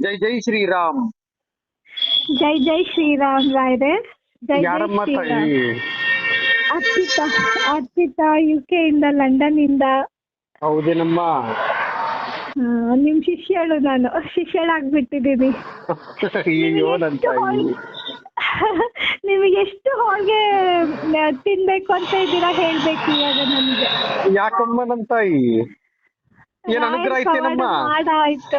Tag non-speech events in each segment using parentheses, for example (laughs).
ಜೈ ಜೈ ಶ್ರೀರಾಮ್. ಜೈ ಜೈ ಶ್ರೀರಾಮ್ ರಾಯ್ರೆ. ಜೈ ಜೈ ಯಾರಮ್ಮ ಶ್ರೀರಾಮ್. ತಾಯಿ ಅರ್ಪಿತಾ ಅರ್ಪಿತಾ ಯು ಕೆ ಇಂದ ಲಂಡನ್ ಇಂದ ಹೌದೇನಮ್ಮ? ಆ, ನಿಮ್ ಶಿಷ್ಯಳು ನಾನು. ಶಿಷ್ಯಳಾಗ್ಬಿಟ್ಟಿದ್ದೀನಿ. ಅಯ್ಯೋ ನನ್ ತಾಯಿ ನಿಮಗೆ ಎಷ್ಟು ಹೋಳಿಗೆ (laughs) ತಿನ್ಬೇಕು ಅಂತ ಇದ್ದೀರಾ ಹೇಳ್ಬೇಕು ಇವಾಗ ನಮ್ಗೆ. ಯಾಕಮ್ಮ ನನ್ ತಾಯಿ ಏನ್ ಅನುಗ್ರಹ ಐತೇನಮ್ಮ? ಮಾಡಾಯ್ತು.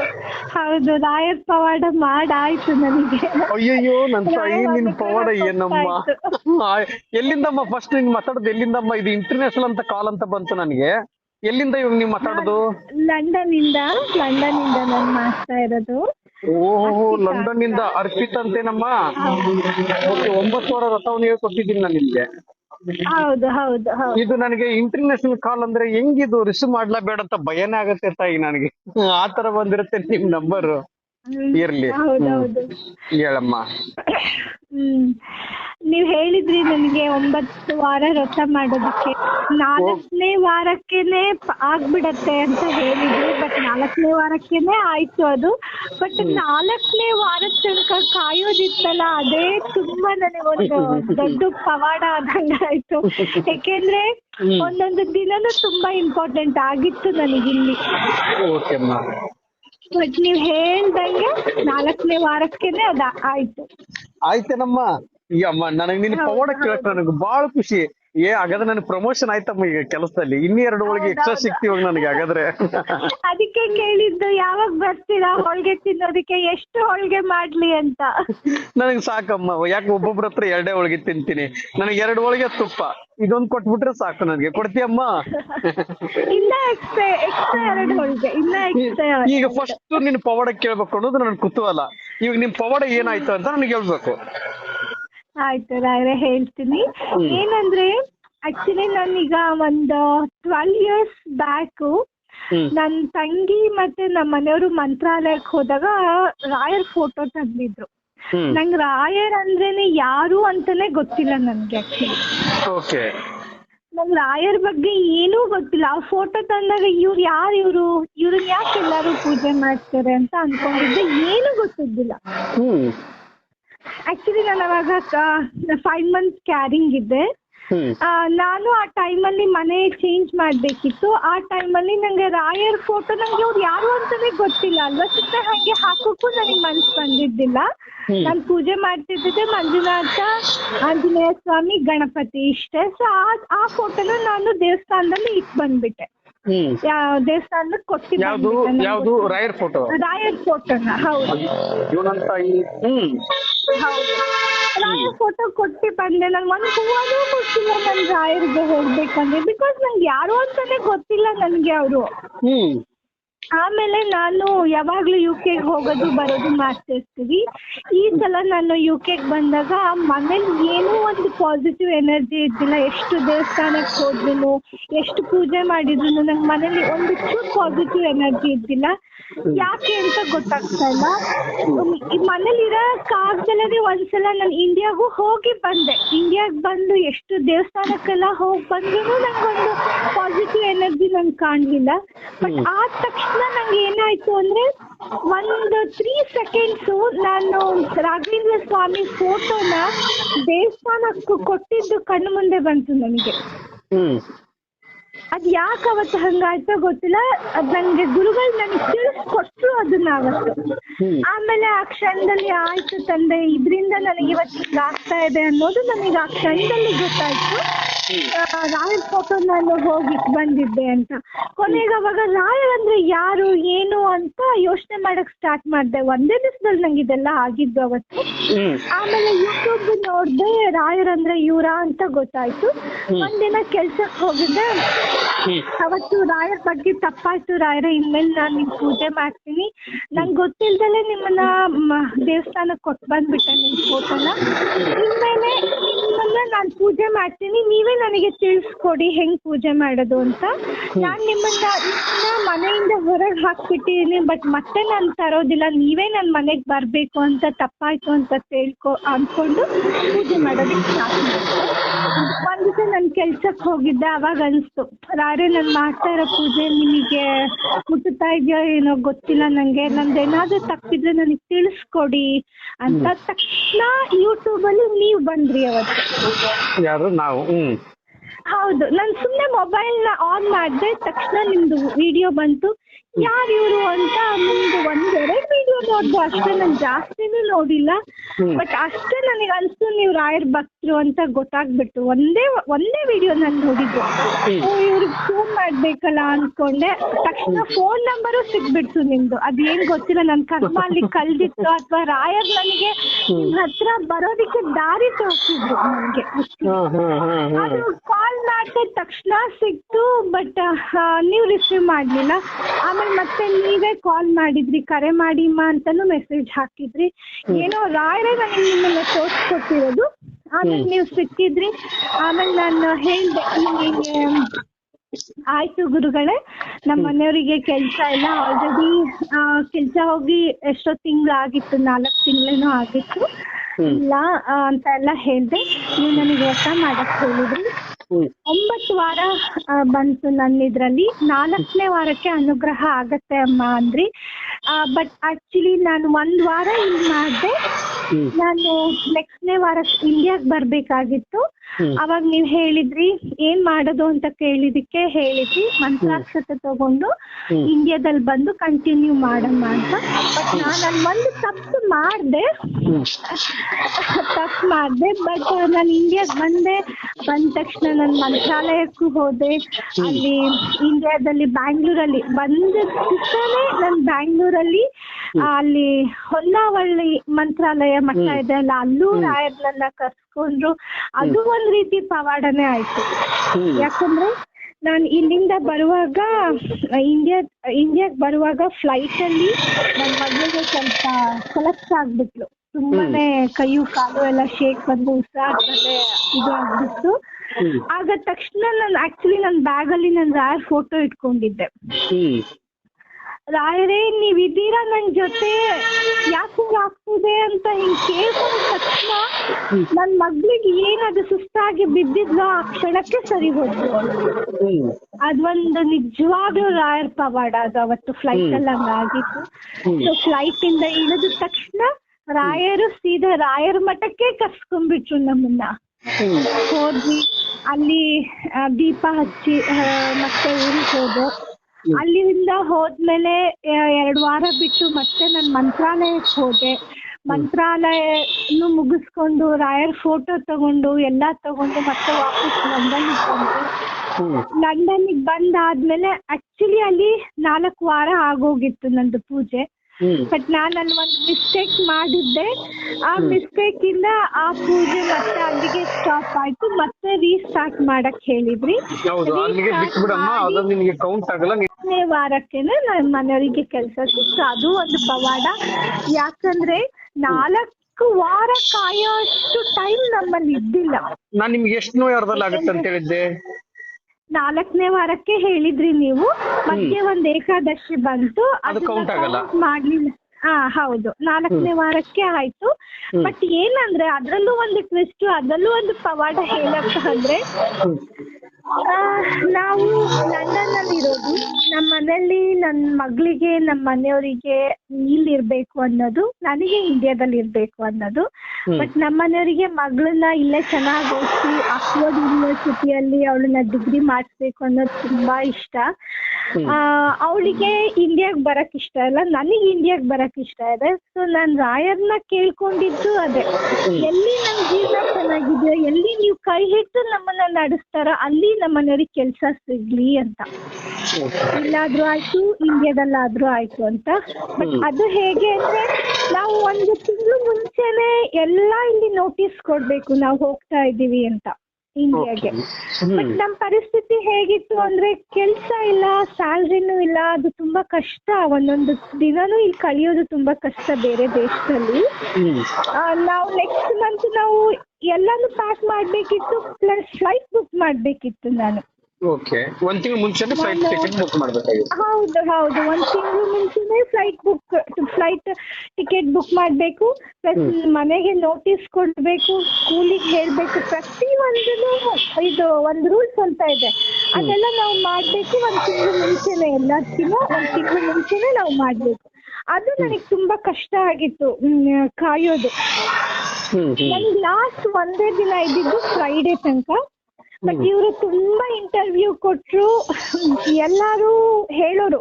ಹೌದು ರಾಯರ್ ಪವಾಡ ಮಾಡಾಯ್ತು ನನಗೆ. ಅಯ್ಯಯ್ಯೋ ನನ್ ತಾಯಿ ನಿನ್ ಪವಾಡ ಏನಮ್ಮ? ಎಲ್ಲಿಂದಮ್ಮ ಫಸ್ಟ್ ನಿಂಗ್ ಮಾತಾಡೋದು? ಎಲ್ಲಿಂದಮ್ಮ ಇದು ಇಂಟರ್ನ್ಯಾಷನಲ್ ಅಂತ ಕಾಲ್ ಅಂತ ಬಂತು ನನಗೆ? ಎಲ್ಲಿಂದ ಇವಾಗ ನೀವು ಮಾತಾಡೋದು? ಲಂಡನ್ ಇಂದ ಲಂಡನ್ ಇಂದ ನಾನು ಮಾಡ್ತಾ ಇರೋದು. ಓಹೋ ಲಂಡನ್ ಇಂದ ಅರ್ಪಿತ್ ಅಂತೇನಮ್ಮ? ಓಕೆ ಒಂಬತ್ತು ಸಾವಿರ ರಥವನ್ನು ಹೇಳ್ಕೊಟ್ಟಿದ್ದೀನಿ ನಾನು ನಿಮ್ಗೆ. ಹೌದು. ಹೌದು ಹೌದು ಇದು ನನಗೆ ಇಂಟರ್ನ್ಯಾಷನಲ್ ಕಾಲ್ ಅಂದ್ರೆ ಹೆಂಗಿದು ರಿಸೀವ್ ಮಾಡ್ಲಾ ಬೇಡ ಅಂತ ಭಯನೇ ಆಗತ್ತೆ ತಾಯಿ ನನಗೆ. ಆ ತರ ಬಂದಿರುತ್ತೆ ನಿಮ್ ನಂಬರ್. ಇರ್ಲಿ. ಹೇಳಮ್ಮ. ಹ್ಮ್. ನೀವ್ ಹೇಳಿದ್ರಿ ನನಗೆ ಒಂಬತ್ತು ವಾರ ವ್ರತ ಮಾಡೋದಕ್ಕೆ. ನಾಲ್ಕನೇ ವಾರಕ್ಕೆನೆ ಆಗ್ಬಿಡತ್ತೆ ಅಂತ ಹೇಳಿದ್ರಿ ಬಟ್ ನಾಲ್ಕನೇ ವಾರಕ್ಕೆನೆ ಆಯ್ತು ಅದು. ಬಟ್ ನಾಲ್ಕನೇ ವಾರದ ತನಕ ಕಾಯೋದಿತ್ತಲ್ಲ ಅದೇ ತುಂಬಾ ನನಗೆ ಒಂದು ದೊಡ್ಡ ಪವಾಡ ಆದಂಗ ಆಯ್ತು. ಯಾಕೆಂದ್ರೆ ಒಂದೊಂದು ದಿನನೂ ತುಂಬಾ ಇಂಪಾರ್ಟೆಂಟ್ ಆಗಿತ್ತು ನನಗಿಲ್ಲಿ. ಬಟ್ ನೀವ್ ಹೇಳ್ದಂಗೆ ನಾಲ್ಕನೇ ವಾರಕ್ಕೆನೆ ಅದ ಆಯ್ತು. ಆಯ್ತೇನಮ್ಮ? ಈ ಅಮ್ಮ ನನಗ್ ನಿನ್ ಪವಾಡ ಕೇಳಕ್ ನನಗ್ ಬಹಳ ಖುಷಿ. ಏ ಹಾಗಾದ್ರೆ ನನ್ ಪ್ರಮೋಷನ್ ಆಯ್ತಮ್ಮ ಈಗ ಕೆಲಸದಲ್ಲಿ. ಇನ್ನೆರಡು ಎರಡು ಒಳಗೆ ಎಕ್ಸ್ಟ್ರಾ. ಸಿಕ್ತಿ ಇವಾಗ ನನಗೆ ಹಾಗಾದ್ರೆ. ಅದಕ್ಕೆ ಕೇಳಿದ್ದು ಯಾವಾಗ ಬರ್ತೀರಾ ಹೋಳ್ಗೆ ತಿನ್ನೋದಕ್ಕೆ? ಎಷ್ಟು ಹೋಳಿಗೆ ಮಾಡ್ಲಿ ಅಂತ. ನನಗ್ ಸಾಕಮ್ಮ. ಯಾಕೆ ಒಬ್ಬೊಬ್ರ ಹತ್ರ ಎರಡೇ ಹೋಳಿಗೆ ತಿಂತೀನಿ. ನನಗೆ ಎರಡು ಹೋಳಿಗೆ ತುಪ್ಪ. ಇದೊಂದ್ ಕೊಟ್ಬಿಟ್ರೆ ಸಾಕು ನನಗೆ. ಕೊಡ್ತೀಯಮ್ಮ? ಇನ್ನ ಎಕ್ಸ್ಟ್ರಾ ಎಕ್ಸ್ಟ್ರಾ ಎರಡು ಹೋಳ್ಗೆ. ಇನ್ನ ಎಕ್ಸ್ಟ್ರಾ ಈಗ ಫಸ್ಟ್ ನಿನ್ ಪವಾಡ ಕೇಳ್ಬೇಕು ಅನ್ನೋದು ನನ್ ಕುತೂಹಲ. ಇವಾಗ ನಿಮ್ ಪವಾಡ ಏನಾಯ್ತು ಅಂತ ನನಗೆ ಹೇಳ್ಬೇಕು. ಆಯ್ತು ರಾಯ್ರೆ ಹೇಳ್ತೀನಿ. ಏನಂದ್ರೆ ಆಕ್ಚುಲಿ ನಾನೀಗ ಒಂದು ಟ್ವೆಲ್ ಇಯರ್ಸ್ ಬ್ಯಾಕ್ ನನ್ನ ನನ್ ತಂಗಿ ಮತ್ತೆ ನಮ್ಮ ಮನೆಯವರು ಮಂತ್ರಾಲಯಕ್ಕೆ ಹೋದಾಗ ರಾಯರ್ ಫೋಟೋ ತೆಗ್ದಿದ್ರು. ನಂಗೆ ರಾಯರ್ ಅಂದ್ರೇನೆ ಯಾರು ಅಂತಾನೆ ಗೊತ್ತಿಲ್ಲ ನನ್ಗೆ ಆಕ್ಚುಲಿ ನಂಗ್ ರಾಯರ್ ಬಗ್ಗೆ ಏನೂ ಗೊತ್ತಿಲ್ಲ. ಆ ಫೋಟೋ ತಂದಾಗ ಇವ್ರು ಯಾರು ಇವ್ರು? ಇವ್ರನ್ನ ಯಾಕೆ ಎಲ್ಲಾರು ಪೂಜೆ ಮಾಡ್ತಾರೆ ಅಂತ ಅನ್ಕೊಂಡಿದ್ದೆ. ಏನು ಗೊತ್ತಿದ್ದಿಲ್ಲ. ಆಕ್ಚುಲಿ ನಾನು ಅವಾಗ ಫೈವ್ ಮಂತ್ಸ್ ಕ್ಯಾರಿಂಗ್ ಇದ್ದೆ. ನಾನು ಆ ಟೈಮಲ್ಲಿ ಮನೆ ಚೇಂಜ್ ಮಾಡಬೇಕಿತ್ತು. ಆ ಟೈಮಲ್ಲಿ ನಂಗೆ ರಾಯರ್ ಫೋಟೋ ನಂಗೆ ಅವ್ರು ಯಾರು ಅಂತಾನೆ ಗೊತ್ತಿಲ್ಲ. ಅಲ್ವಾ ಸುಮ್ಮನೆ ಹಂಗೆ ಹಾಕೋಕ್ಕೂ ನನಗೆ ಮನ್ಸು ಬಂದಿದ್ದಿಲ್ಲ. ನಾನ್ ನಾನು ಪೂಜೆ ಮಾಡ್ತಿದ್ದೆ ಮಂಜುನಾಥ ಆಂಜನೇಯ ಸ್ವಾಮಿ ಗಣಪತಿ ಇಷ್ಟೇ. ಸೊ ಆ ಆ ಫೋಟೋನ ನಾನು ದೇವಸ್ಥಾನದಲ್ಲಿ ಇಟ್ಟು ಬಂದ್ಬಿಟ್ಟೆ ಹ್ಮ್. ಕೊಟ್ಟು ಯಾವ್ದು ಯಾವ್ದು ರಾಯರ್ ಫೋಟೋ ರಾಯರ್ ಫೋಟೋನ ಹೌದು. ಇವನಂತ ಹ್ಮ್. ಹೌದು. ರಾಯರ್ ಫೋಟೋ ಕೊಟ್ಟು ಬಂದೆ. ನಂಗೆ ಒಂದು ಹೂವನೂ ಕೊಟ್ಟಿಲ್ಲ ನನ್ ರಾಯರ್ಗೆ ಹೋಗ್ಬೇಕಂದ್ರೆ. ಬಿಕಾಸ್ ನಂಗೆ ಯಾರು ಅಂತಾನೆ ಗೊತ್ತಿಲ್ಲ ನನ್ಗೆ ಅವರು. ಹ್ಮ್. ಆಮೇಲೆ ನಾನು ಯಾವಾಗ್ಲೂ ಯು ಕೆಗೆ ಹೋಗೋದು ಬರೋದು ಮಾಡ್ತಾ ಇರ್ತೀವಿ ಈ ಸಲ ನಾನು ಯು ಗೆ ಬಂದಾಗ ಮನೇಲಿ ಏನೂ ಒಂದು ಪಾಸಿಟಿವ್ ಎನರ್ಜಿ ಇದ್ದಿಲ್ಲ. ಎಷ್ಟು ದೇವಸ್ಥಾನಕ್ಕೆ ಹೋದ್ರು ಎಷ್ಟು ಪೂಜೆ ಮಾಡಿದ್ರು ನಂಗೆ ಮನೇಲಿ ಒಂದು ಚೂರು ಪಾಸಿಟಿವ್ ಎನರ್ಜಿ ಇದ್ದಿಲ್ಲ. ಯಾಕೆ ಅಂತ ಗೊತ್ತಾಗ್ತಾ ಇಲ್ಲ. ಈ ಮನೇಲಿ ಇರೋಕ್ಕಾಗ್ದಲೇ ಒಂದ್ಸಲ ನಾನು ಇಂಡಿಯಾಗೂ ಹೋಗಿ ಬಂದೆ. ಇಂಡಿಯಾಗೆ ಬಂದು ಎಷ್ಟು ದೇವಸ್ಥಾನಕ್ಕೆಲ್ಲ ಹೋಗಿ ಬಂದ್ರೂ ನಂಗೊಂದು ಪಾಸಿಟಿವ್ ಎನರ್ಜಿ ನಂಗೆ ಕಾಣಲಿಲ್ಲ. ಬಟ್ ಆದ ತಕ್ಷಣ ನಂಗೆ ಏನಾಯ್ತು ಅಂದ್ರೆ ಒಂದು ತ್ರೀ ಸೆಕೆಂಡ್ಸು ನಾನು ರಾಘವೇಂದ್ರ ಸ್ವಾಮಿ ಫೋಟೋನ ದೇವಸ್ಥಾನಕ್ಕೂ ಕೊಟ್ಟಿದ್ದು ಕಣ್ಣು ಮುಂದೆ ಬಂತು ನನಗೆ. ಅದ್ ಯಾಕೆ ಅವತ್ತು ಹಂಗಾಯ್ತೋ ಗೊತ್ತಿಲ್ಲ. ಅದ್ ನನಗೆ ಗುರುಗಳು ನನಗೆ ತಿಳಿಸ್ಕೊಟ್ರು ಅದನ್ನ ಅವತ್ತು. ಆಮೇಲೆ ಆ ಕ್ಷಣದಲ್ಲಿ ಆಯ್ತು ತಂದೆ ಇದ್ರಿಂದ ನನಗೆ ಇವತ್ತು ಆಗ್ತಾ ಇದೆ ಅನ್ನೋದು ನನಗೆ ಆ ಕ್ಷಣದಲ್ಲಿ ಗೊತ್ತಾಯ್ತು. ಆ, ರಾಯರ್ ಫೋಟೋ ನಾನು ಹೋಗಿ ಬಂದಿದ್ದೆ ಅಂತ. ಕೊನೆಗೆ ಅವಾಗ ರಾಯರ್ ಅಂದ್ರೆ ಯಾರು ಏನು ಅಂತ ಯೋಚನೆ ಮಾಡಕ್ ಸ್ಟಾರ್ಟ್ ಮಾಡ್ದೆ. ಒಂದೇ ದಿವಸದಲ್ಲಿ ನಂಗೆ ಇದೆಲ್ಲ ಆಗಿದ್ದು ಅವತ್ತು. ಆಮೇಲೆ ಯೂಟ್ಯೂಬ್ ನೋಡ್ದೆ ರಾಯರ್ ಅಂದ್ರೆ ಇವ್ರ ಅಂತ ಗೊತ್ತಾಯ್ತು. ಒಂದಿನ ಕೆಲ್ಸಕ್ ಹೋಗಿದ್ದೆ. ಅವತ್ತು ರಾಯರ್ ಬಗ್ಗೆ ತಪ್ಪಾಯ್ತು ರಾಯರ ಇನ್ಮೇಲೆ ನಾನು ನಿಮ್ ಪೂಜೆ ಮಾಡ್ತೀನಿ. ನಂಗ್ ಗೊತ್ತಿಲ್ದಲೆ ನಿಮ್ಮನ್ನ ದೇವಸ್ಥಾನಕ್ಕೆ ಕೊಟ್ಟು ಬಂದ್ಬಿಟ್ಟೆ ನಿಮ್ ಫೋಟೋನ ಇನ್ಮೇಲೆ ನಿಮ್ಮನ್ನ ನಾನು ಪೂಜೆ ಮಾಡ್ತೀನಿ. ನೀವೇ ನನಗೆ ತಿಳಿಸ್ಕೊಡಿ ಹೆಂಗ್ ಪೂಜೆ ಮಾಡೋದು ಅಂತ. ನಾನು ನಿಮ್ಮನ್ನ ನಿಮ್ಮನ್ನ ಮನೆಯಿಂದ ಹೊರಗೆ ಹಾಕ್ಬಿಟ್ಟಿದ್ದೀನಿ ಬಟ್ ಮತ್ತೆ ನಾನು ತರೋದಿಲ್ಲ. ನೀವೇ ನನ್ನ ಮನೆಗೆ ಬರಬೇಕು ಅಂತ ತಪ್ಪಾಯ್ತು ಅಂತ ತಿಳ್ಕೊ, ಅನ್ಕೊಂಡು ಪೂಜೆ ಮಾಡೋದಕ್ಕೆ ಸ್ಟಾರ್ಟ್ ಒಂದ್ ದಿವಸ ನಾನ್ ಕೆಲ್ಸಕ್ ಹೋಗಿದ್ದೆ ಅವಾಗ ಅನ್ಸ್ತು ಅರೆ ನಾನ್ ಮಾಡ್ತಾ ಇರೋ ಪೂಜೆ ನಿಮಗೆ ಮುಟ್ಟುತ್ತಾ ಇದೆಯೋ ಏನೋ ಗೊತ್ತಿಲ್ಲ ನಂಗೆ ನಂದು ಏನಾದ್ರೂ ತಪ್ಪಿದ್ರೆ ನನಗೆ ತಿಳಿಸ್ಕೊಡಿ ಅಂತ ತಕ್ಷಣ ಯೂಟ್ಯೂಬ್ ಅಲ್ಲಿ ನೀವು ಬಂದ್ರಿ ಅವತ್ತು. ಯಾರು? ನಾವು ಹೌದು. ನಾನು ಸುಮ್ಮನೆ ಮೊಬೈಲ್ನ ಆನ್ ಮಾಡಿದೆ ತಕ್ಷಣ ನಿಮ್ದು ವಿಡಿಯೋ ಬಂತು. ಯಾರ್ ಇವರು ಅಂತ ನಿಮ್ದು ಒಂದೆರಡು ವಿಡಿಯೋ ನೋಡ್ದೆ. ಅಷ್ಟೇ ನಾನು ಜಾಸ್ತಿನೂ ನೋಡಿಲ್ಲ. ಬಟ್ ಅಷ್ಟೇ ನನಗೆ ಅನ್ಸ್ತು ನೀವು ರಾಯರ್ ಭಕ್ತರು ಅಂತ ಗೊತ್ತಾಗ್ಬಿಟ್ಟು. ಒಂದೇ ಒಂದೇ ವಿಡಿಯೋ ನಾನು ನೋಡಿದ್ದು. ಓ ಇವ್ರಿಗೆ ಫೋನ್ ಮಾಡ್ಬೇಕಲ್ಲ ಅನ್ಕೊಂಡೆ. ತಕ್ಷಣ ಫೋನ್ ನಂಬರು ಸಿಕ್ಬಿಡ್ತು ನಿಮ್ದು. ಅದೇನ್ ಗೊತ್ತಿಲ್ಲ. ನನ್ನ ಕರ್ಮ ಅಲ್ಲಿ ಕಳ್ದಿತ್ತು. ಅಥವಾ ರಾಯರ್ ನನಗೆ ನಿಮ್ ಹತ್ರ ಬರೋದಕ್ಕೆ ದಾರಿ ತೋರಿಸಿದ್ರು ನನಗೆ. ಅದು ಕಾಲ್ ಮಾಡಿದ ತಕ್ಷಣ ಸಿಕ್ತು ಬಟ್ ನೀವು ರಿಸೀವ್ ಮಾಡಲಿಲ್ಲ. ಆಮೇಲೆ ಮತ್ತೆ ನೀವೇ ಕಾಲ್ ಮಾಡಿದ್ರಿ ಕರೆ ಮಾಡಿಮ್ಮ ಅಂತಲೂ ಮೆಸೇಜ್ ಹಾಕಿದ್ರಿ. ಏನೋ ರಾಯರೇ ನನಗೆ ನಿಮ್ಮನ್ನ ತೋರಿಸ್ಕೊಟ್ಟಿರೋದು. ಆಮೇಲೆ ನೀವು ಸಿಕ್ಕಿದ್ರಿ. ಆಮೇಲೆ ನಾನು ಹೇಳಿದೆ ನಿಮಗೆ ಆಯ್ತು ಗುರುಗಳೇ ನಮ್ಮ ಮನೆಯವರಿಗೆ ಕೆಲಸ ಇಲ್ಲ ಆಲ್ರೆಡಿ ಕೆಲಸ ಹೋಗಿ ಎಷ್ಟೋ ತಿಂಗಳಾಗಿತ್ತು ನಾಲ್ಕು ತಿಂಗಳೇನೋ ಆಗಿತ್ತು. ಇಲ್ಲ ಅಂತ ಎಲ್ಲ ಹೇಳ್ದೆ. ನೀವು ನನಗೆ ಹೊಸ ಮಾಡಕ್ ಹೇಳಿದ್ರಿ. ಒಂಬತ್ತು ವಾರ ಬಂತು ನನ್ನ ಇದ್ರಲ್ಲಿ ನಾಲ್ಕನೇ ವಾರಕ್ಕೆ ಅನುಗ್ರಹ ಆಗತ್ತೆ ಅಮ್ಮ ಅಂದ್ರಿ. ಬಟ್ ಆಕ್ಚುಲಿ ನಾನು ಒಂದ್ ವಾರ ಇಲ್ಲಿ ಮಾಡಿದೆ ನಾನು ನೆಕ್ಸ್ಟ್ನೇ ವಾರ ಇಂಡಿಯಾಗ್ ಬರ್ಬೇಕಾಗಿತ್ತು. ಅವಾಗ ನೀವ್ ಹೇಳಿದ್ರಿ ಏನ್ ಮಾಡೋದು ಅಂತ ಕೇಳಿದಕ್ಕೆ ಹೇಳಿದ್ರಿ ಮಂತ್ರಾಕ್ಷತೆ ತಗೊಂಡು. ಇಂಡಿಯಾದಲ್ಲಿ ಬಂದು ಕಂಟಿನ್ಯೂ ಮಾಡಮ್ಮ ಅಂತ. ಬಟ್ ನಾನು ಒಂದು ತಪ್ಪು ಮಾಡ್ದೆ. ತಪ್ಪು ಮಾಡ್ದೆ ಬಟ್ ನಾನು ಇಂಡಿಯಾಗ್ ಬಂದೆ. ಬಂದ ತಕ್ಷಣ ನಾನು ಮಂತ್ರಾಲಯಕ್ಕೂ ಹೋದೆ. ಅಲ್ಲಿ ಇಂಡಿಯಾದಲ್ಲಿ ಬ್ಯಾಂಗ್ಳೂರಲ್ಲಿ ಬಂದ ತಕ್ಷಣನೇ ನಾನು ಬ್ಯಾಂಗ್ಳೂರಲ್ಲಿ ಅಲ್ಲಿ ಹೊನ್ನಾವಳ್ಳಿ ಮಂತ್ರಾಲಯ ಮಠ ಇದೆ ಅಲ್ಲ ಅಲ್ಲೂ ರಾಯರ್ಗಳನ್ನ ಕರ್ಸ್ಕೊಂಡ್ರು. ಅದು ಒಂದ್ ರೀತಿ ಪವಾಡನೆ ಆಯ್ತು. ಯಾಕಂದ್ರೆ ನಾನು ಇಲ್ಲಿಂದ ಬರುವಾಗ ಇಂಡಿಯಾ ಇಂಡಿಯಾಗ್ ಬರುವಾಗ ಫ್ಲೈಟ್ ಅಲ್ಲಿ ನನ್ ಮಗಳಿಗೆ ಸ್ವಲ್ಪ ಕೊಲೆಪ್ಸ್ ಆಗ್ಬಿಟ್ಲು. ತುಂಬಾನೇ ಕೈಯು ಕಾಲು ಎಲ್ಲ ಶೇಕ್ ಬಂದು ಉಸಿರಾಟದಲ್ಲೇ ಇದು ಆಗ್ಬಿಟ್ಟು. ಆಗ ತಕ್ಷಣ ನಾನು ಆಕ್ಚುಲಿ ನನ್ನ ಬ್ಯಾಗಲ್ಲಿ ನನ್ನ ರಾಯರ್ ಫೋಟೋ ಇಟ್ಕೊಂಡಿದ್ದೆ. ರಾಯರೇ ನೀವ್ ಇದ್ದೀರಾ ನನ್ ಜೊತೆ? ಯಾಕೆ ಆಗ್ತಿದೆ ಅಂತ ಹಿಂಗ್ ಕೇಳ್ಕೊಂಡ ತಕ್ಷಣ ನನ್ ಮಗ್ಳಿಗೆ ಏನದು ಸುಸ್ತಾಗಿ ಬಿದ್ದಿದ್ಲೋ ಆ ಕ್ಷಣಕ್ಕೆ ಸರಿ ಹೋದ್ರು ಅದೊಂದು ನಿಜವಾಗ್ಲೂ ರಾಯರ್ ಪವಾಡ ಅದು ಅವತ್ತು ಫ್ಲೈಟ್ ಅಲ್ಲಿ ಹಂಗಾಗಿತ್ತು. ಸೊ ಫ್ಲೈಟ್ ಇಂದ ಇಳಿದ ತಕ್ಷಣ ರಾಯರು ಸೀದಾ ರಾಯರ್ ಮಠಕ್ಕೆ ಕರ್ಸ್ಕೊಂಡ್ಬಿಟ್ರು ನಮ್ಮನ್ನ. ಹೋದ್ವಿ. ಅಲ್ಲಿ ದೀಪ ಹಚ್ಚಿ ಮತ್ತೆ ಊರಿಗೆ ಹೋದೆ. ಅಲ್ಲಿಂದ ಹೋದ್ಮೇಲೆ ಎರಡು ವಾರ ಬಿಟ್ಟು ಮತ್ತೆ ನಾನು ಮಂತ್ರಾಲಯಕ್ಕೆ ಹೋದೆ. ಮಂತ್ರಾಲಯನು ಮುಗಿಸ್ಕೊಂಡು ರಾಯರ್ ಫೋಟೋ ತಗೊಂಡು ಎಲ್ಲ ತಗೊಂಡು ಮತ್ತೆ ವಾಪಸ್ ಲಂಡನ್ಗೆ ಬಂದೆ. ಲಂಡನ್ ಲಂಡನ್ಗೆ ಬಂದಾದ್ಮೇಲೆ ಆಕ್ಚುಲಿ ಅಲ್ಲಿ ನಾಲ್ಕು ವಾರ ಆಗೋಗಿತ್ತು ನಂದು ಪೂಜೆ. ಬಟ್ ನಾನು ಅಲ್ಲಿ ಒಂದು ಮಿಸ್ಟೇಕ್ ಮಾಡಿದ್ದೆ. ಆ ಮಿಸ್ಟೇಕ್ ಇಂದ ಆ ಪೂಜೆ ಮತ್ತೆ ಅಲ್ಲಿಗೆ ಸ್ಟಾಪ್ ಆಯ್ತು. ಮತ್ತೆ ರೀಸ್ಟಾರ್ಟ್ ಮಾಡಕ್ ಹೇಳಿದ್ರಿ. ವಾರಕ್ಕೆ ಕೌಂಟ್ ನೀ- ಹತ್ತನೇ ವಾರಕ್ಕೆನೆ ನನ್ನ ಮನೆಯವರಿಗೆ ಕೆಲಸ ಸಿಕ್ತು. ಅದು ಒಂದು ಪವಾಡ. ಯಾಕಂದ್ರೆ ನಾಲ್ಕು ವಾರ ಕಾಯೋಷ್ಟು ಟೈಮ್ ನಮ್ಮಲ್ಲಿ ಇದ್ದಿಲ್ಲ. ನಾನ್ ನಿಮ್ಗೆ ಎಷ್ಟು ನೋವು ಆಗುತ್ತೆ ಅಂತ ಹೇಳಿದ್ದೆ? ನಾಲ್ಕನೇ ವಾರಕ್ಕೆ ಹೇಳಿದ್ರಿ ನೀವು. ಮತ್ತೆ ಒಂದ್ ಏಕಾದಶಿ ಬಂತು. ಅದು count ಆಗಲ್ಲ. count ಮಾಡ್ಲಿಲ್ಲ. ಹಾ ಹೌದು. ನಾಲ್ಕನೇ ವಾರಕ್ಕೆ ಆಯ್ತು. ಬಟ್ ಏನಂದ್ರೆ ಅದ್ರಲ್ಲೂ ಒಂದು ಟ್ವಿಸ್ಟ್ ಅದ್ರಲ್ಲೂ ಒಂದು ಪವಾಡ ಹೇಳಪ್ಪ ಅಂದ್ರೆ ಆ, ನಾವು ಲಂಡನ್ ಅಲ್ಲಿ ಇರೋದು ನಮ್ಮ ಮನೆಯಲ್ಲಿ ನನ್ನ ಮಗಳಿಗೆ ನಮ್ಮ ಮನೆಯವರಿಗೆ ಇಲ್ಲಿ ಇರ್ಬೇಕು ಅನ್ನೋದು ನನಗೆ ಇಂಡಿಯಾದಲ್ಲಿ ಇರ್ಬೇಕು ಅನ್ನೋದು. ಬಟ್ ನಮ್ಮ ಮನೆಯವರಿಗೆ ಮಗಳನ್ನ ಇಲ್ಲೇ ಚೆನ್ನಾಗಿ ಓದಿಸಿ ಆಕ್ಸ್ಫರ್ಡ್ ಯೂನಿವರ್ಸಿಟಿಯಲ್ಲಿ ಅವಳನ್ನ ಡಿಗ್ರಿ ಮಾಡಿಸ್ಬೇಕು ಅನ್ನೋದು ತುಂಬಾ ಇಷ್ಟ. ಅವಳಿಗೆ ಇಂಡಿಯಾಗ್ ಬರಕ್ ಇಷ್ಟ ಇಲ್ಲ ನನಗೆ ಇಂಡಿಯಾಗ್ ಬರಕ್ ಇಷ್ಟ ಇದೆ. ಸೊ ನಾನು ರಾಯರ್ನ ಕೇಳ್ಕೊಂಡಿದ್ದು ಅದೇ. ಎಲ್ಲಿ ನಮ್ ಜೀವನ ಚೆನ್ನಾಗಿದೆಯೋ ಎಲ್ಲಿ ನೀವು ಕೈ ಹಿಟ್ಟು ನಮ್ಮನ್ನ ನಡೆಸ್ತಾರ ಅಲ್ಲಿ ನಮ್ಮ ಮನೆಯವ್ರಿಗೆ ಕೆಲಸ ಸಿಗ್ಲಿ ಅಂತ. ಇಲ್ಲಾದ್ರೂ ಆಯ್ತು ಇಂಡಿಯಾದಲ್ಲಾದ್ರೂ ಆಯ್ತು ಅಂತ. ಬಟ್ ಅದು ಹೇಗೆ ಅಂದ್ರೆ ನಾವು ಒಂದು ತಿಂಗಳು ಮುಂಚೆನೆ ಎಲ್ಲ ಇಲ್ಲಿ ನೋಟಿಸ್ ಕೊಡ್ಬೇಕು ನಾವು ಹೋಗ್ತಾ ಇದ್ದೀವಿ ಅಂತ ಇಂಡಿಯಾಗೆ ಬಟ್ ನಮ್ಮ ಪರಿಸ್ಥಿತಿ ಹೇಗಿತ್ತು ಅಂದ್ರೆ ಕೆಲ್ಸ ಇಲ್ಲ ಸ್ಯಾಲ್ರಿನೂ ಇಲ್ಲ ಅದು ತುಂಬಾ ಕಷ್ಟ. ಒಂದೊಂದು ದಿನಾನು ಇಲ್ಲಿ ಕಳಿಯೋದು ತುಂಬಾ ಕಷ್ಟ ಬೇರೆ ದೇಶದಲ್ಲಿ. ನಾವು ನೆಕ್ಸ್ಟ್ ಮಂತ್ ನಾವು ಎಲ್ಲಾನು ಪ್ಯಾಕ್ ಮಾಡ್ಬೇಕಿತ್ತು ಪ್ಲಸ್ ಫ್ಲೈಟ್ ಬುಕ್ ಮಾಡ್ಬೇಕಿತ್ತು ನಾನು. ಓಕೆ ಒಂದ್ ತಿಂಗಳು ಮುಂಚೆ ಫ್ಲೈಟ್ ನಾನು- ಟಿಕೆಟ್ ಬುಕ್ ಮಾಡ್ಬೇಕಾಗಿತ್ತು. ಹೌದು ಹೌದು. ಒಂದ್ ತಿಂಗಳು ಮುಂಚೆನೆ flight book flight ticket book ಮಾಡಬೇಕು. ಪ್ಲಸ್ ಮನೆಗೆ ನೋಟಿಸ್ ಕೊಡ್ಬೇಕು. ಸ್ಕೂಲಿಗೆ ಹೇಳ್ಬೇಕು. ಪ್ರತಿ ಒಂದು ಇದು ಒಂದು ರೂಲ್ಸ್ ಅಂತ ಇದೆ. ಅದೆಲ್ಲ ನಾವು ಮಾಡ್ಬೇಕು ಒಂದ್ ತಿಂಗಳು ಮುಂಚೆನೆ ಎಲ್ಲದಕ್ಕಿಂತ ಒಂದ್ ತಿಂಗಳು ಮುಂಚೆನೆ ನಾವು ಮಾಡ್ಬೇಕು. ಅದು ನನಗೆ ತುಂಬಾ ಕಷ್ಟ ಆಗಿತ್ತು ಕಾಯೋದು. ಹ್ಮ್ ಹ್ಮ್. ನನಗೆ ಲಾಸ್ಟ್ ಒಂದೇ ದಿನ ಇದ್ದಿದ್ದು ಫ್ರೈಡೆ ತನಕ. ಬಟ್ ಇವರು ತುಂಬಾ ಇಂಟರ್ವ್ಯೂ ಕೊಟ್ರು. ಎಲ್ಲಾರು ಹೇಳೋರು